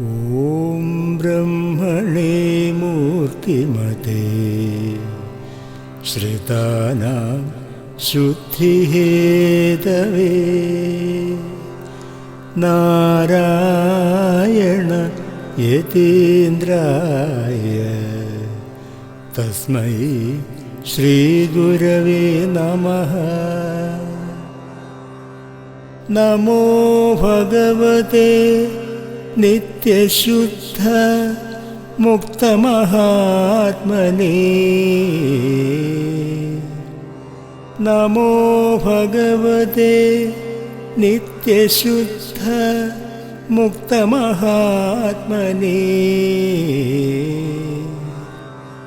ॐ ब्रह्मणे मूर्तिमते। श्रितानां शुद्धिहेतवे। नारायण यतीन्द्राय। तस्मै श्रीगुरवे नमः। नमो भगवते നിത്യശുദ്ധ മുക്തമഹാത്മനേ. നമോ ഭഗവതേ നിത്യശുദ്ധ മുക്തമഹാത്മനേ.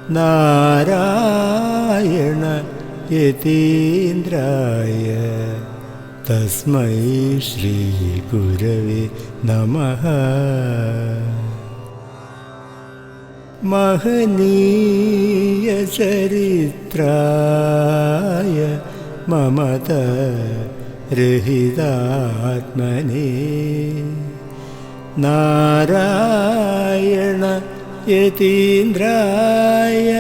നാരായണ യതീന്ദ്രായ तस्मै श्रीगुरवे नमः महनीयचरित्राय ममत रहितात्मने नारायण यतीन्द्राय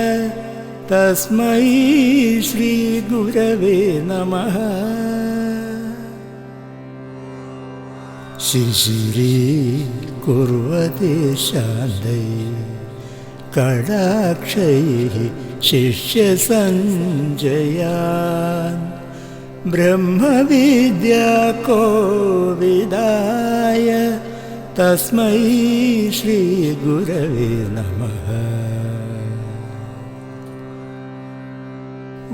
तस्मै श्रीगुरवे नमः शिशिरी कुर्वते शान्दै कडाक्षैः शिष्यसञ्जयान् ब्रह्मविद्या कोविदाय तस्मै श्रीगुरवे नमः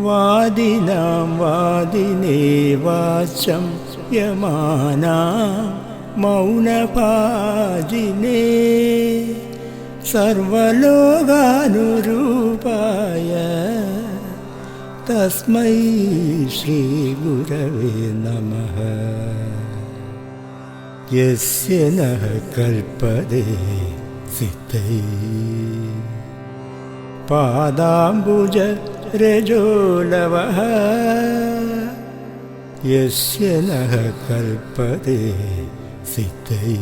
वादिनां वादिने वाचं മൗനപാജിനേ സർവലോകാനുരൂപായ തസ്മൈ ശ്രീ ഗുരവേ നമ. യസ്യ നഃ കൽപ്പതേ സിദ്ധൈ. പാദാംബുജ രജോലവ. യസ്യ നഃ കൽപ്പതേ सिद्धै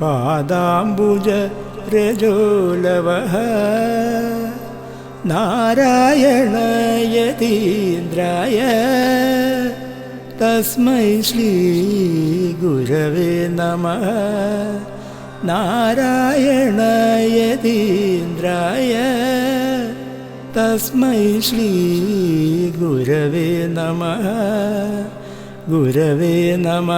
पादाम्बुज रजोलवः नारायण यतीन्द्राय तस्मै श्रीगुरवे नमः नारायण यतीन्द्राय तस्मै श्रीगुरवे नमः ഗുരവേ നമ.